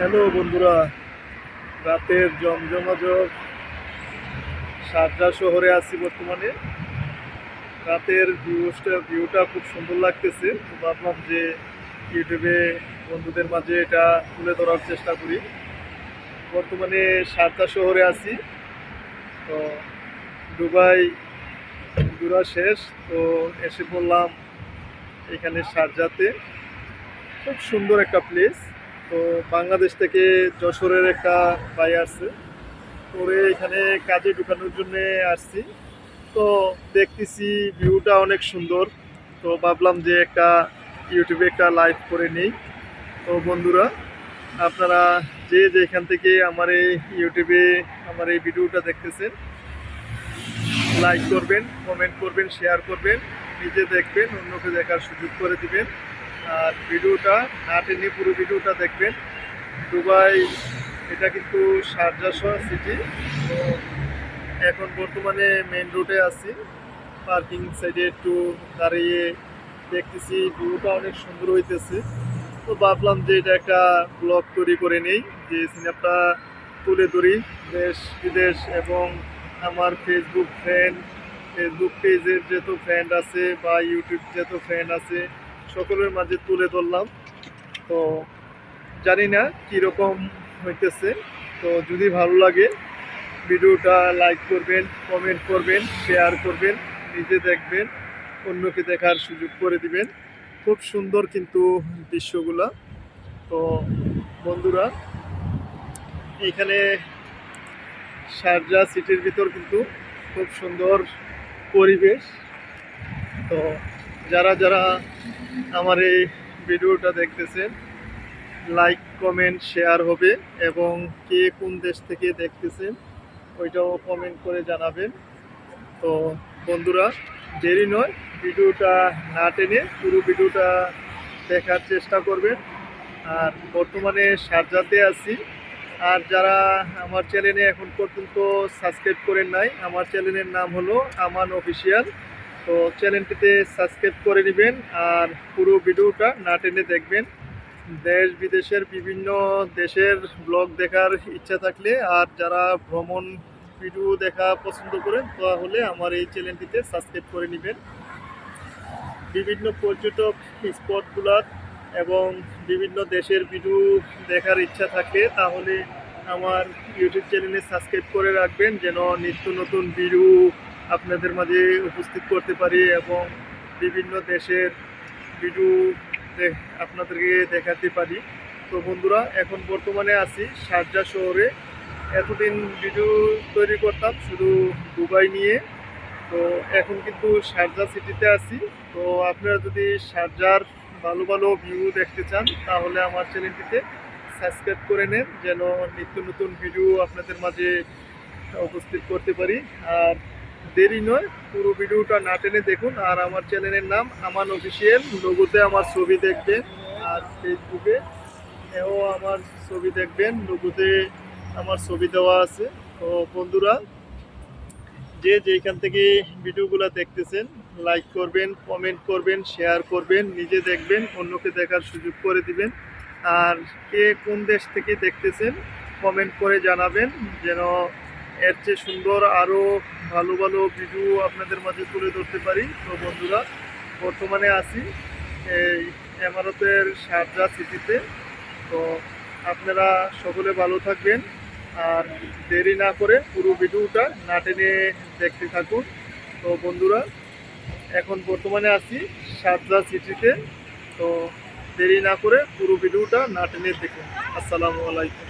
Hello বন্ধুরা, রাতের জমজমাজক Sharjah শহরে আছি বর্তমানে। রাতের ভিউসটা ভিউটা খুব সুন্দর লাগতেছে। তো ভাবলাম যে ইউটিউবে বন্ধুদের মাঝে এটা তুলে ধরার চেষ্টা করি। বর্তমানে শারজা শহরে আছি। তো দুবাই ঘোরা শেষ, তো এসে পড়লাম এখানে শারজাতে খুব সুন্দর একটা প্লেস তো বাংলাদেশ থেকে যশোরের একটা ভাই আসছে। ওরে এখানে কাজে ঢুকানোর জন্য আসছি। তো দেখতেছি ভিউটা অনেক সুন্দর। তো ভাবলাম যে একটা ইউটিউবে একটা লাইভ করে নেই। তো বন্ধুরা, আপনারা যে যেখান থেকে আমার এই ইউটিউবে আমার এই ভিডিওটা দেখতেছেন লাইক করবেন কমেন্ট করবেন শেয়ার করবেন, নিজে দেখবেন, অন্যকে দেখার সুযোগ করে দিবেন। আর ভিডিওটা না পুরো ভিডিওটা দেখবেন। দুবাই, এটা কিন্তু শারজা সিটি তো এখন বর্তমানে মেন রোডে আছি। পার্কিং সাইডে একটু দাঁড়িয়ে দেখতেছি ভিউটা অনেক সুন্দর হইতেছে। তো ভাবলাম যে এটা একটা ব্লগ তৈরি করে নেই, যে সিনেমাটা তুলে ধরি দেশ, বিদেশ এবং আমার ফেসবুক ফ্রেন্ড ফেসবুক পেজের যেহেতু ফ্রেন্ড আছে বা ইউটিউব যেহেতু ফ্রেন্ড আছে সকলের মাঝে তুলে ধরলাম। তো জানি না কীরকম হইতেছে। তো যদি ভালো লাগে, ভিডিওটা লাইক করবেন কমেন্ট করবেন শেয়ার করবেন, নিজে দেখবেন, অন্যকে দেখার সুযোগ করে দিবেন। খুব সুন্দর কিন্তু দৃশ্যগুলা। তো বন্ধুরা, এখানে শারজা সিটির ভিতর কিন্তু খুব সুন্দর পরিবেশ। তো যারা যারা আমার এই ভিডিওটা দেখতেছেন। লাইক কমেন্ট শেয়ার হবে এবং কে কোন দেশ থেকে দেখতেছেন ওইটাও কমেন্ট করে জানাবেন। তো বন্ধুরা, দেরি নয়, ভিডিওটা না টেনে পুরো ভিডিওটা দেখার চেষ্টা করবেন। আর বর্তমানে সারজাতে আছি। আর যারা আমার চ্যানেলে এখন পর্যন্ত সাবস্ক্রাইব করেন নাই, আমার চ্যানেলের নাম হলো আমান অফিসিয়াল। তো চ্যানেলটিতে সাবস্ক্রাইব করে নেবেন আর পুরো ভিডিওটা না টেনে দেখবেন। দেশ বিদেশের বিভিন্ন দেশের ব্লগ দেখার ইচ্ছা থাকলে আর যারা ভ্রমণ ভিডিও দেখা পছন্দ করেন, তাহলে আমার এই চ্যানেলটিতে সাবস্ক্রাইব করে নেবেন। বিভিন্ন পর্যটক স্পটগুলার এবং বিভিন্ন দেশের ভিডিও দেখার ইচ্ছা থাকে তাহলে আমার ইউটিউব চ্যানেলে সাবস্ক্রাইব করে রাখবেন, যেন নিত্য নতুন ভিডিও আপনাদের মাঝে উপস্থিত করতে পারি এবং বিভিন্ন দেশের ভিডিও আপনাদেরকে দেখাতে পারি। তো বন্ধুরা, এখন বর্তমানে আছি শারজা শহরে। এতদিন ভিডিও তৈরি করতাম শুধু দুবাই নিয়ে। তো এখন কিন্তু শারজা সিটিতে আছি। তো আপনারা যদি শারজার ভালো ভালো ভিউ দেখতে চান, তাহলে আমার চ্যানেলটিতে সাবস্ক্রাইব করে নেন, যেন নিত্য নতুন ভিডিও আপনাদের মাঝে উপস্থিত করতে পারি। আর দেরি নয়, পুরো ভিডিওটা না টেনে দেখুন। আর আমার চ্যানেলের নাম আমান অফিসিয়াল, লোগোতে আমার ছবি দেখবেন আর ফেসবুকে এও আমার ছবি দেখবেন, লোগোতে আমার ছবি দেওয়া আছে। তো বন্ধুরা, যে যেখান থেকে ভিডিওগুলো দেখতেছেন, লাইক করবেন, কমেন্ট করবেন, শেয়ার করবেন, নিজে দেখবেন, অন্যকে দেখার সুযোগ করে দিবেন। আর কে কোন দেশ থেকে দেখতেছেন, কমেন্ট করে জানাবেন, যেন এর চেয়ে সুন্দর আরও ভালো ভালো ভিডিও আপনাদের মাঝে তুলে ধরতে পারি। তো বন্ধুরা, বর্তমানে আছি এই এমারতের শারজা সিটিতে। তো আপনারা সকলে ভালো থাকবেন আর দেরি না করে পুরো ভিডিওটা না টেনে দেখতে থাকুন। তো বন্ধুরা, এখন বর্তমানে আছি শারজা সিটিতে। তো দেরি না করে পুরো ভিডিওটা না টেনে দেখুন। আসসালামু আলাইকুম।